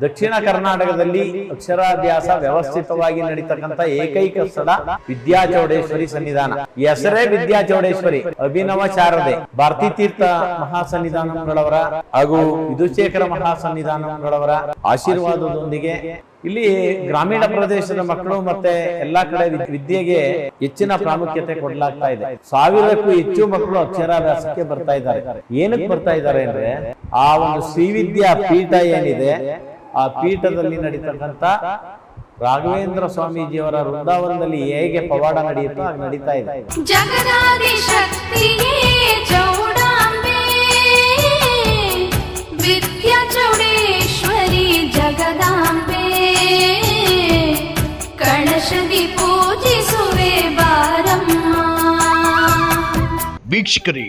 ದಕ್ಷಿಣ ಕರ್ನಾಟಕದಲ್ಲಿ ಅಕ್ಷರಾಭ್ಯಾಸ ವ್ಯವಸ್ಥಿತವಾಗಿ ನಡೀತಕ್ಕಂಥ ಏಕೈಕ ಸ್ಥಳ ವಿದ್ಯಾಚೌಡೇಶ್ವರಿ ಸನ್ನಿಧಾನ. ಹೆಸರೇ ವಿದ್ಯಾಚೌಡೇಶ್ವರಿ. ಅಭಿನವ ಶಾರದೆ. ಭಾರತೀ ತೀರ್ಥ ಮಹಾಸನ್ನಿಧಾನಗಳವರ ಹಾಗೂ ವಿಧುಶೇಖರ ಮಹಾಸನ್ನಿಧಾನಗಳವರ ಆಶೀರ್ವಾದದೊಂದಿಗೆ ಇಲ್ಲಿ ಗ್ರಾಮೀಣ ಪ್ರದೇಶದ ಮಕ್ಕಳು ಮತ್ತೆ ಎಲ್ಲಾ ಕಡೆ ವಿದ್ಯೆಗೆ ಹೆಚ್ಚಿನ ಪ್ರಾಮುಖ್ಯತೆ ಕೊಡಲಾಗ್ತಾ ಇದೆ. ಸಾವಿರಕ್ಕೂ ಹೆಚ್ಚು ಮಕ್ಕಳು ಅಕ್ಷರಾಭ್ಯಾಸಕ್ಕೆ ಬರ್ತಾ ಇದ್ದಾರೆ. ಏನಕ್ಕೆ ಬರ್ತಾ ಇದ್ದಾರೆ ಅಂದ್ರೆ, ಆ ಒಂದು ಶ್ರೀವಿದ್ಯಾ ಪೀಠ ಏನಿದೆ ಆ ಪೀಠದಲ್ಲಿ ನಡೀತಕ್ಕಂಥ ರಾಘವೇಂದ್ರ ಸ್ವಾಮೀಜಿಯವರ ವೃಂದಾವನದಲ್ಲಿ ಹೇಗೆ ಪವಾಡ ನಡೆಯುತ್ತೋ ಹಾಗೆ ನಡೀತಾ ಇದೆ. ಜಗದಾದಿ ಶಕ್ತಿಯೇ ಚೌಡಾಂಬೆ ವಿದ್ಯಾ ಚೌಡೇಶ್ವರಿ ಜಗದಾಂಬೆ. ಕಳಶದಿ ಪೂಜಿಸುವೆ ಬಾರಮ್ಮ. ವೀಕ್ಷಕರೇ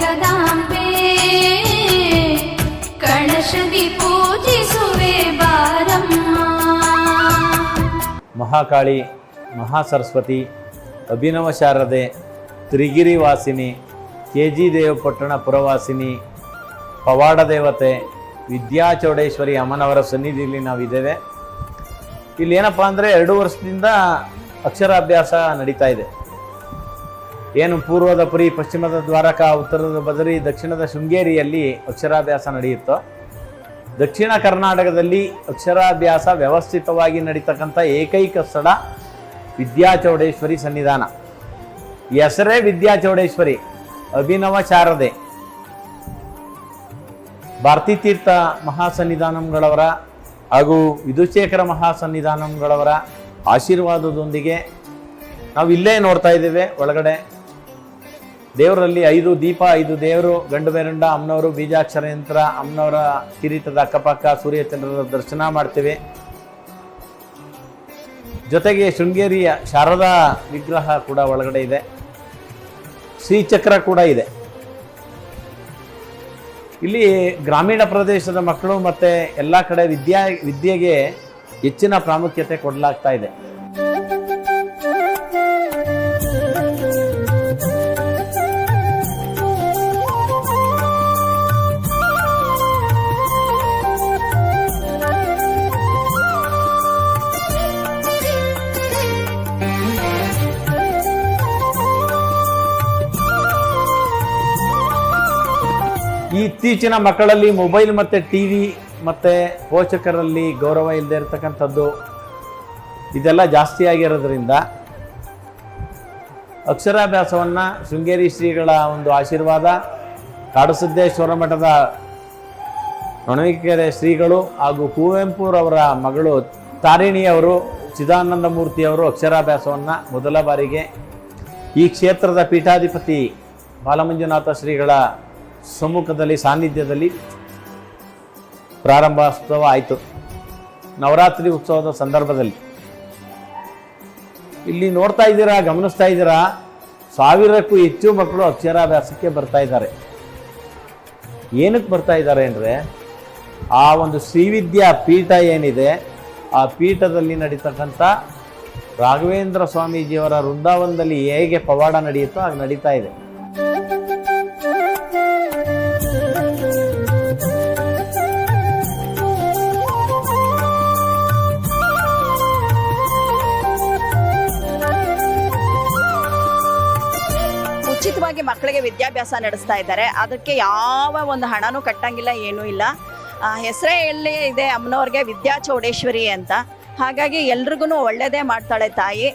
ಜಗದಾಂಬೆ ಕಳಶದಿ ಪೂಜಿಸುವೆ ಬಾರಮ್ಮ. ಮಹಾಕಾಳಿ, ಮಹಾಸರಸ್ವತಿ ಅಭಿನವ ಶಾರದೆ ತ್ರಿಗಿರಿ ವಾಸಿನಿ ಕೆ ಜಿ ದೇವಪಟ್ಟಣ ಪುರವಾಸಿನಿ ಪವಾಡ ದೇವತೆ ವಿದ್ಯಾಚೌಡೇಶ್ವರಿ ಅಮ್ಮನವರ ಸನ್ನಿಧಿಯಲ್ಲಿ ನಾವಿದ್ದೇವೆ. ಇಲ್ಲಿ ಏನಪ್ಪ ಅಂದರೆ ಎರಡು ವರ್ಷದಿಂದ ಅಕ್ಷರಾಭ್ಯಾಸ ನಡೀತಾ ಇದೆ. ಏನು ಪೂರ್ವದ ಪುರಿ, ಪಶ್ಚಿಮದ ದ್ವಾರಕ, ಉತ್ತರದ ಬದರಿ, ದಕ್ಷಿಣದ ಶೃಂಗೇರಿಯಲ್ಲಿ ಅಕ್ಷರಾಭ್ಯಾಸ ನಡೆಯುತ್ತೋ? ದಕ್ಷಿಣ ಕರ್ನಾಟಕದಲ್ಲಿ ಅಕ್ಷರಾಭ್ಯಾಸ ವ್ಯವಸ್ಥಿತವಾಗಿ ನಡೀತಕ್ಕಂಥ ಏಕೈಕ ಸ್ಥಳ ವಿದ್ಯಾಚೌಡೇಶ್ವರಿ ಸನ್ನಿಧಾನ. ಹೆಸರೇ ವಿದ್ಯಾಚೌಡೇಶ್ವರಿ. ಅಭಿನವ ಶಾರದೆ. ಭಾರತೀತೀರ್ಥ ಮಹಾಸನ್ನಿಧಾನಂಗಳವರ ಹಾಗೂ ವಿಧುಶೇಖರ ಮಹಾಸನ್ನಿಧಾನಂಗಳವರ ಆಶೀರ್ವಾದದೊಂದಿಗೆ ನಾವು ಇಲ್ಲೇ ನೋಡ್ತಾ ಇದ್ದೇವೆ ಒಳಗಡೆ. ದೇವರಲ್ಲಿ ಐದು ದೀಪ, ಐದು ದೇವರು, ಗಂಡು ಬೇರುಂಡ ಅಮ್ಮನವರು ಬೀಜಾಕ್ಷರ ಯಂತ್ರ ಅಮ್ಮನವರ ಕಿರೀಟದ ಅಕ್ಕಪಕ್ಕ, ಸೂರ್ಯಚಂದ್ರರ ದರ್ಶನ ಮಾಡ್ತೇವೆ. ಜೊತೆಗೆ ಶೃಂಗೇರಿಯ ಶಾರದಾ ವಿಗ್ರಹ ಕೂಡ ಒಳಗಡೆ ಇದೆ. ಶ್ರೀಚಕ್ರ ಕೂಡ ಇದೆ. ಇಲ್ಲಿ ಗ್ರಾಮೀಣ ಪ್ರದೇಶದ ಮಕ್ಕಳು ಮತ್ತೆ ಎಲ್ಲ ಕಡೆ ವಿದ್ಯಾ, ವಿದ್ಯೆಗೆ ಹೆಚ್ಚಿನ ಪ್ರಾಮುಖ್ಯತೆ ಕೊಡಲಾಗ್ತಾ ಇದೆ. ಇತ್ತೀಚಿನ ಮಕ್ಕಳಲ್ಲಿ ಮೊಬೈಲ್ ಮತ್ತು ಟಿ ವಿ ಮತ್ತು ಪೋಷಕರಲ್ಲಿ ಗೌರವ ಇಲ್ಲದೆ ಇರತಕ್ಕಂಥದ್ದು ಇದೆಲ್ಲ ಜಾಸ್ತಿ ಆಗಿರೋದ್ರಿಂದ ಅಕ್ಷರಾಭ್ಯಾಸವನ್ನು ಶೃಂಗೇರಿ ಶ್ರೀಗಳ ಒಂದು ಆಶೀರ್ವಾದ ಕಾಡುಸಿದ್ದೇಶ್ವರ ಮಠದ ಒಣಗಿಕೆರೆ ಶ್ರೀಗಳು ಹಾಗೂ ಕುವೆಂಪುರವರ ಮಗಳು ತಾರಿಣಿಯವರು ಚಿದಾನಂದ ಮೂರ್ತಿಯವರು ಅಕ್ಷರಾಭ್ಯಾಸವನ್ನು ಮೊದಲ ಬಾರಿಗೆ ಈ ಕ್ಷೇತ್ರದ ಪೀಠಾಧಿಪತಿ ಬಾಲಮಂಜುನಾಥ ಶ್ರೀಗಳ ಸಮ್ಮುಖದಲ್ಲಿ, ಸಾನ್ನಿಧ್ಯದಲ್ಲಿ ಪ್ರಾರಂಭೋತ್ಸವ ಆಯಿತು. ನವರಾತ್ರಿ ಉತ್ಸವದ ಸಂದರ್ಭದಲ್ಲಿ. ಇಲ್ಲಿ ನೋಡ್ತಾ ಇದ್ದೀರಾ, ಗಮನಿಸ್ತಾ ಇದ್ದೀರಾ? ಸಾವಿರಕ್ಕೂ ಹೆಚ್ಚು ಮಕ್ಕಳು ಅಕ್ಷರಾಭ್ಯಾಸಕ್ಕೆ ಬರ್ತಾ ಇದ್ದಾರೆ. ಏನಕ್ಕೆ ಬರ್ತಾ ಇದ್ದಾರೆ ಅಂದರೆ, ಆ ಒಂದು ಶ್ರೀವಿದ್ಯಾ ಪೀಠ ಏನಿದೆ, ಆ ಪೀಠದಲ್ಲಿ ನಡೀತಕ್ಕಂಥ ರಾಘವೇಂದ್ರ ಸ್ವಾಮೀಜಿಯವರ ವೃಂದಾವನದಲ್ಲಿ ಹೇಗೆ ಪವಾಡ ನಡೆಯುತ್ತೋ ಹಾಗೆ ನಡೀತಾ ಇದೆ. ಮಕ್ಕಳಿಗೆ ವಿದ್ಯಾಭ್ಯಾಸ ನಡೆಸ್ತಾ ಇದ್ದಾರೆ. ಅದಕ್ಕೆ ಯಾವ ಒಂದು ಹಣನೂ ಕಟ್ಟಂಗಿಲ್ಲ, ಏನೂ ಇಲ್ಲ. ಹೆಸರೇ ಎಲ್ಲಿ ಇದೆ ಅಮ್ಮನವ್ರಿಗೆ ವಿದ್ಯಾ ಚೌಡೇಶ್ವರಿ ಅಂತ. ಹಾಗಾಗಿ ಎಲ್ರಿಗೂ ಒಳ್ಳೆಯದೇ ಮಾಡ್ತಾಳೆ ತಾಯಿ.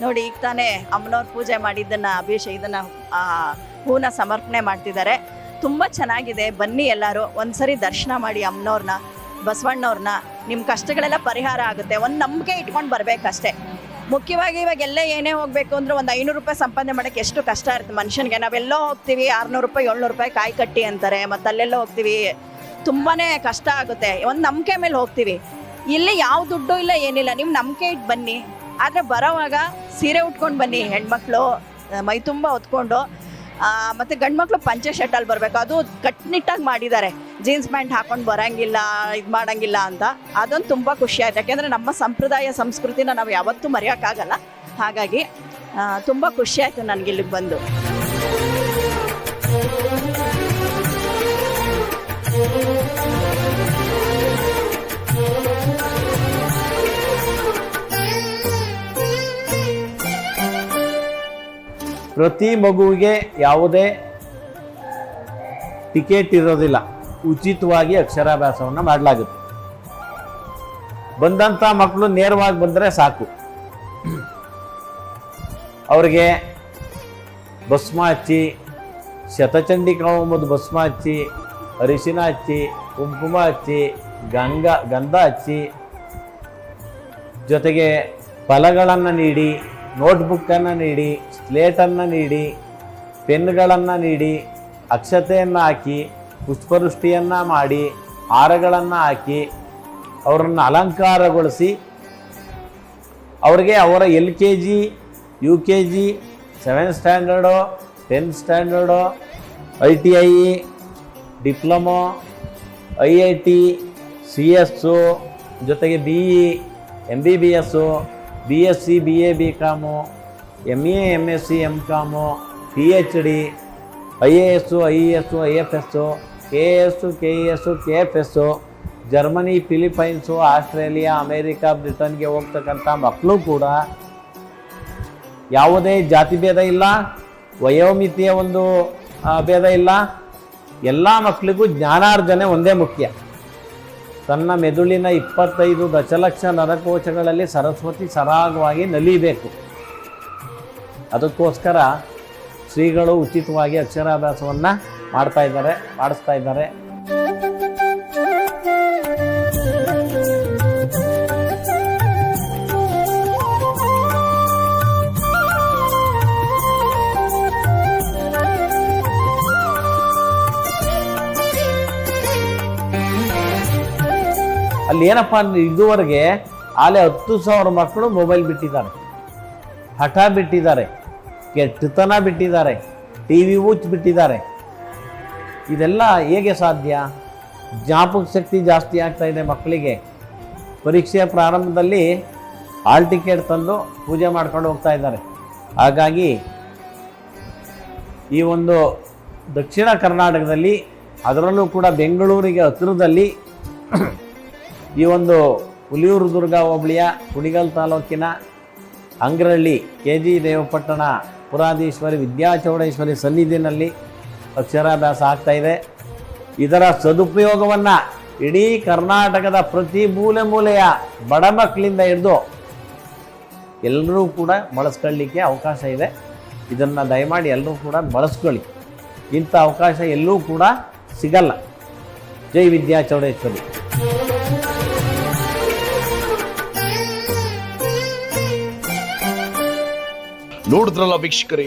ನೋಡಿ ಈಗ ತಾನೇ ಅಮ್ಮನವ್ರ ಪೂಜೆ ಮಾಡಿದ್ದನ್ನು, ಅಭಿಷೇಕ ಇದನ್ನು ಹೂನ ಸಮರ್ಪಣೆ ಮಾಡ್ತಿದ್ದಾರೆ. ತುಂಬ ಚೆನ್ನಾಗಿದೆ. ಬನ್ನಿ ಎಲ್ಲರೂ, ಒಂದ್ಸರಿ ದರ್ಶನ ಮಾಡಿ ಅಮ್ಮನವ್ರನ್ನ, ಬಸವಣ್ಣವ್ರನ್ನ. ನಿಮ್ಮ ಕಷ್ಟಗಳೆಲ್ಲ ಪರಿಹಾರ ಆಗುತ್ತೆ. ಒಂದು ನಂಬಿಕೆ ಇಟ್ಕೊಂಡು ಬರಬೇಕಷ್ಟೇ. ಮುಖ್ಯವಾಗಿ ಇವಾಗ ಎಲ್ಲ ಏನೇ ಹೋಗಬೇಕು ಅಂದ್ರೆ ಒಂದು ಐನೂರು ರೂಪಾಯಿ ಸಂಪಾದನೆ ಮಾಡಕ್ಕೆ ಎಷ್ಟು ಕಷ್ಟ ಇರುತ್ತೆ ಮನುಷ್ಯನಿಗೆ. ನಾವೆಲ್ಲೋ ಹೋಗ್ತೀವಿ, ಆರುನೂರು ರೂಪಾಯಿ, ಏಳ್ನೂರು ರೂಪಾಯಿ ಕಾಯಿ ಕಟ್ಟಿ ಅಂತಾರೆ, ಮತ್ತು ಅಲ್ಲೆಲ್ಲ ಹೋಗ್ತೀವಿ. ತುಂಬಾ ಕಷ್ಟ ಆಗುತ್ತೆ. ಒಂದು ನಂಬಿಕೆ ಮೇಲೆ ಹೋಗ್ತೀವಿ. ಇಲ್ಲಿ ಯಾವ ದುಡ್ಡು ಇಲ್ಲ, ಏನಿಲ್ಲ. ನೀವು ನಂಬಿಕೆ ಇಟ್ಟು ಬನ್ನಿ. ಆದರೆ ಬರೋವಾಗ ಸೀರೆ ಉಟ್ಕೊಂಡು ಬನ್ನಿ, ಹೆಣ್ಮಕ್ಳು ಮೈ ತುಂಬ ಹೊತ್ಕೊಂಡು. ಮತ್ತೆ ಗಂಡು ಮಕ್ಕಳು ಪಂಚೆ ಶರ್ಟಲ್ಲಿ ಬರಬೇಕು. ಅದು ಕಟ್ನಿಟ್ಟಾಗಿ ಮಾಡಿದ್ದಾರೆ. ಜೀನ್ಸ್ ಪ್ಯಾಂಟ್ ಹಾಕೊಂಡು ಬರೋಂಗಿಲ್ಲ, ಇದು ಮಾಡೋಂಗಿಲ್ಲ ಅಂತ, ಅದೊಂದು ತುಂಬ ಖುಷಿ ಆಯ್ತು. ಯಾಕೆಂದರೆ ನಮ್ಮ ಸಂಪ್ರದಾಯ ಸಂಸ್ಕೃತಿನ ನಾವು ಯಾವತ್ತೂ ಮರೆಯೋಕ್ಕಾಗಲ್ಲ. ಹಾಗಾಗಿ ತುಂಬ ಖುಷಿ ಆಯಿತು ನನಗೆ ಇಲ್ಲಿಗೆ ಬಂದು. ಪ್ರತಿ ಮಗುವಿಗೆ ಯಾವುದೇ ಟಿಕೆಟ್ ಇರೋದಿಲ್ಲ. ಉಚಿತವಾಗಿ ಅಕ್ಷರಾಭ್ಯಾಸವನ್ನು ಮಾಡಲಾಗುತ್ತೆ. ಬಂದಂಥ ಮಕ್ಕಳು ನೇರವಾಗಿ ಬಂದರೆ ಸಾಕು. ಅವ್ರಿಗೆ ಭಸ್ಮ ಹಚ್ಚಿ ಶತಚಂಡಿಕಾ ಹೋಮದ ಭಸ್ಮ ಹಚ್ಚಿ, ಅರಿಶಿನ ಹಚ್ಚಿ, ಕುಂಕುಮ ಹಚ್ಚಿ, ಗಂಗ, ಗಂಧ ಹಚ್ಚಿ, ಜೊತೆಗೆ ಫಲಗಳನ್ನು ನೀಡಿ ನೋಟ್ಬುಕ್ಕನ್ನು ನೀಡಿ, ಸ್ಲೇಟನ್ನು ನೀಡಿ, ಪೆನ್ಗಳನ್ನು ನೀಡಿ, ಅಕ್ಷತೆಯನ್ನು ಹಾಕಿ ಪುಷ್ಪವೃಷ್ಟಿಯನ್ನು ಮಾಡಿ, ಹಾರಗಳನ್ನು ಹಾಕಿ, ಅವರನ್ನು ಅಲಂಕಾರಗೊಳಿಸಿ, ಅವ್ರಿಗೆ ಅವರ L K G, U K G seven standard, tenth standard, I T I, diploma, I I T, C S ಜೊತೆಗೆ B E M B B S B S C, B A, B com M A M S C M com, P H D, I A S I E S I F S K A S K E S K F S Germany, Philippines, Australia, America, ಬ್ರಿಟನ್ಗೆ ಹೋಗ್ತಕ್ಕಂಥ ಮಕ್ಕಳು ಕೂಡ ಯಾವುದೇ ಜಾತಿ ಭೇದ ಇಲ್ಲ, ವಯೋಮಿತಿಯ ಒಂದು ಭೇದ ಇಲ್ಲ. ಎಲ್ಲ ಮಕ್ಕಳಿಗೂ ಜ್ಞಾನಾರ್ಜನೆ ಒಂದೇ ಮುಖ್ಯ. ತನ್ನ ಮೆದುಳಿನ ಇಪ್ಪತ್ತೈದು ದಶಲಕ್ಷ ನರಕೋಶಗಳಲ್ಲಿ ಸರಸ್ವತಿ ಸರಾಗವಾಗಿ ನಲಿಬೇಕು. ಅದಕ್ಕೋಸ್ಕರ ಶ್ರೀಗಳು ಉಚಿತವಾಗಿ ಅಕ್ಷರಾಭ್ಯಾಸವನ್ನು ಮಾಡ್ತಾ ಇದ್ದಾರೆ, ಮಾಡಿಸ್ತಾ ಇದ್ದಾರೆ. ಅಲ್ಲಿ ಏನಪ್ಪ ಅಂದ್ರೆ ಇದುವರೆಗೆ ಆಲೆ ಹತ್ತು ಸಾವಿರ ಮಕ್ಕಳು ಮೊಬೈಲ್ ಬಿಟ್ಟಿದ್ದಾರೆ. ಹಠ ಬಿಟ್ಟಿದ್ದಾರೆ. ಕೆಟ್ಟತನ ಬಿಟ್ಟಿದ್ದಾರೆ. ಟಿ ವಿ ಹುಚ್ಚು ಬಿಟ್ಟಿದ್ದಾರೆ ಇದೆಲ್ಲ ಹೇಗೆ ಸಾಧ್ಯ? ಜ್ಞಾಪಕ ಶಕ್ತಿ ಜಾಸ್ತಿ ಆಗ್ತಾ ಇದೆ ಮಕ್ಕಳಿಗೆ. ಪರೀಕ್ಷೆಯ ಪ್ರಾರಂಭದಲ್ಲಿ ಹಾಲ್ ಟಿಕೆಟ್ ತಂದು ಪೂಜೆ ಮಾಡ್ಕೊಂಡು ಹೋಗ್ತಾ ಇದ್ದಾರೆ. ಹಾಗಾಗಿ ಈ ಒಂದು ದಕ್ಷಿಣ ಕರ್ನಾಟಕದಲ್ಲಿ, ಅದರಲ್ಲೂ ಕೂಡ ಬೆಂಗಳೂರಿಗೆ ಹತ್ತಿರದಲ್ಲಿ ಈ ಒಂದು ಹುಲಿಯೂರು ದುರ್ಗ ಹೋಬಳಿಯ ಕುಣಿಗಲ್ ತಾಲೂಕಿನ ಅಂಗ್ರಹಳ್ಳಿ ಕೆ ಜಿ ದೇವಪಟ್ಟಣ ಪುರಾಧೀಶ್ವರಿ ವಿದ್ಯಾಚೌಡೇಶ್ವರಿ ಸನ್ನಿಧಿನಲ್ಲಿ ಅಕ್ಷರಾಭ್ಯಾಸ ಆಗ್ತಾ ಇದೆ. ಇದರ ಸದುಪಯೋಗವನ್ನು ಇಡೀ ಕರ್ನಾಟಕದ ಪ್ರತಿ ಮೂಲೆ ಮೂಲೆಯ ಬಡ ಮಕ್ಕಳಿಂದ ಹಿಡಿದು ಎಲ್ಲರೂ ಕೂಡ ಬಳಸ್ಕೊಳ್ಳಿಕ್ಕೆ ಅವಕಾಶ ಇದೆ. ಇದನ್ನು ದಯಮಾಡಿ ಎಲ್ಲರೂ ಕೂಡ ಬಳಸ್ಕೊಳ್ಳಿ. ಇಂಥ ಅವಕಾಶ ಎಲ್ಲೂ ಕೂಡ ಸಿಗಲ್ಲ. ಜೈ ವಿದ್ಯಾ ಚೌಡೇಶ್ವರಿ. ನೋಡಿದ್ರಲ್ಲ ವೀಕ್ಷಕರೇ?